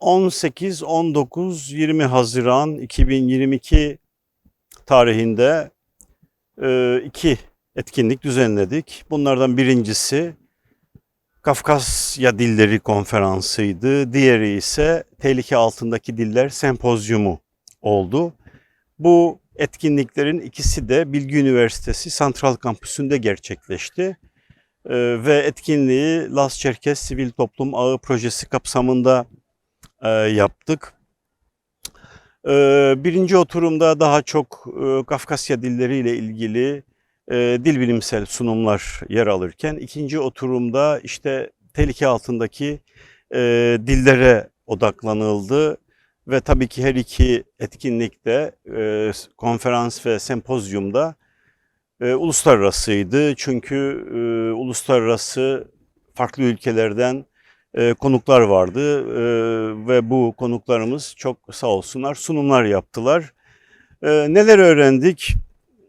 18, 19, 20 Haziran 2022 tarihinde e, iki etkinlik düzenledik. Bunlardan birincisi Kafkasya Dilleri Konferansı'ydı. Diğeri ise Tehlike Altındaki Diller Sempozyumu oldu. Bu etkinliklerin ikisi de Bilgi Üniversitesi Santral Kampüsü'nde gerçekleşti. Ee, ve etkinliği Las Çerkes Sivil Toplum Ağı projesi kapsamında e, yaptık. Ee, birinci oturumda daha çok e, Kafkasya dilleriyle ilgili e, dil bilimsel sunumlar yer alırken ikinci oturumda işte tehlike altındaki e, dillere odaklanıldı ve tabii ki her iki etkinlikte e, konferans ve sempozyumda e, uluslararasıydı. Çünkü e, uluslararası farklı ülkelerden e, konuklar vardı e, ve bu konuklarımız çok sağ olsunlar sunumlar yaptılar. E, neler öğrendik?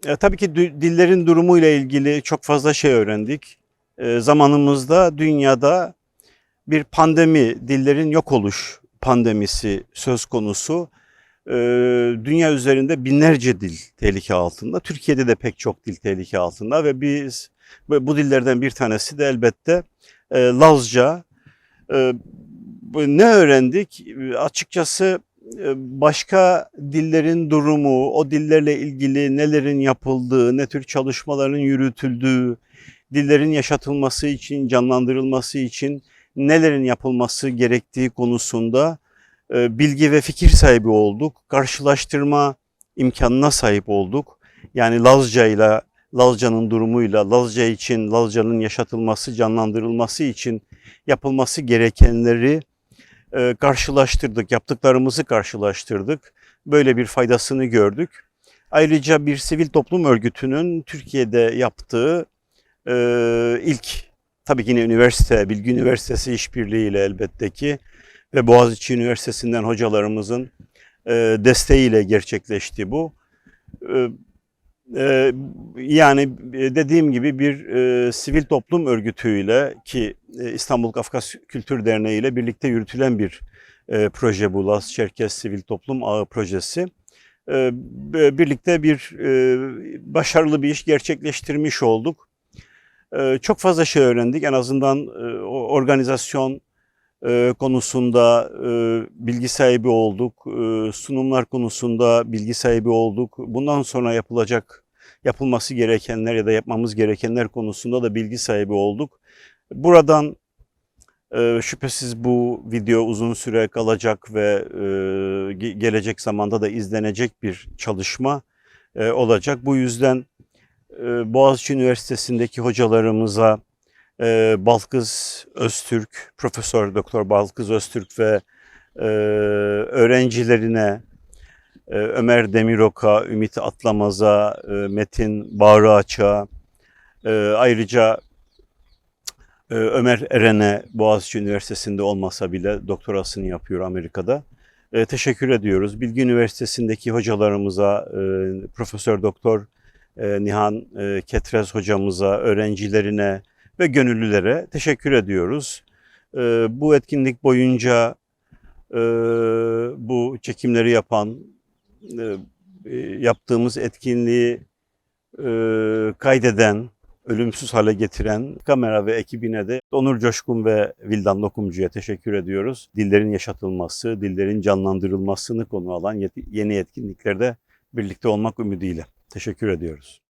E, tabii ki dillerin durumuyla ilgili çok fazla şey öğrendik. E, zamanımızda dünyada bir pandemi, dillerin yok oluş pandemisi söz konusu. E, dünya üzerinde binlerce dil tehlike altında. Türkiye'de de pek çok dil tehlike altında ve biz bu dillerden bir tanesi de elbette e, Lazca. E, bu- ne öğrendik? E, Açıkçası e, başka dillerin durumu, o dillerle ilgili nelerin yapıldığı, ne tür çalışmaların yürütüldüğü, dillerin yaşatılması için, canlandırılması için nelerin yapılması gerektiği konusunda e, bilgi ve fikir sahibi olduk. Karşılaştırma imkanına sahip olduk. Yani Lazca ile Lazca'nın durumuyla, Lazca için, Lazca'nın yaşatılması, canlandırılması için yapılması gerekenleri e, karşılaştırdık, yaptıklarımızı karşılaştırdık. Böyle bir faydasını gördük. Ayrıca bir sivil toplum örgütünün Türkiye'de yaptığı e, ilk, tabii ki yine üniversite, Bilgi Üniversitesi işbirliğiyle elbette ki ve Boğaziçi Üniversitesi'nden hocalarımızın e, desteğiyle gerçekleşti bu. E, e, yani e, dediğim gibi bir e, sivil toplum örgütüyle ki e, İstanbul Kafkas Kültür Derneği ile birlikte yürütülen bir e, proje bu Las Çerkes Sivil Toplum Ağı projesi. E, birlikte bir e, başarılı bir iş gerçekleştirmiş olduk. E, çok fazla şey öğrendik. En azından e, organizasyon e, konusunda e, bilgi sahibi olduk. E, sunumlar konusunda bilgi sahibi olduk. Bundan sonra yapılacak, yapılması gerekenler ya da yapmamız gerekenler konusunda da bilgi sahibi olduk. Buradan e, şüphesiz bu video uzun süre kalacak ve e, ge- gelecek zamanda da izlenecek bir çalışma e, olacak. Bu yüzden Boğaziçi Üniversitesi'ndeki hocalarımıza e, Balkız Öztürk, Profesör Doktor Balkız Öztürk ve e, öğrencilerine e, Ömer Demirok'a, Ümit Atlamaz'a, e, Metin Bağrıaç'a, e, ayrıca e, Ömer Eren'e Boğaziçi Üniversitesi'nde olmasa bile doktorasını yapıyor Amerika'da. E, teşekkür ediyoruz. Bilgi Üniversitesi'ndeki hocalarımıza, e, Profesör Doktor e, Nihan e, Ketrez hocamıza, öğrencilerine ve gönüllülere teşekkür ediyoruz. E, bu etkinlik boyunca e, bu çekimleri yapan, e, e, yaptığımız etkinliği e, kaydeden, ölümsüz hale getiren kamera ve ekibine de Onur Coşkun ve Vildan Lokumcu'ya teşekkür ediyoruz. Dillerin yaşatılması, dillerin canlandırılmasını konu alan yeni etkinliklerde birlikte olmak ümidiyle. Teşekkür ediyoruz.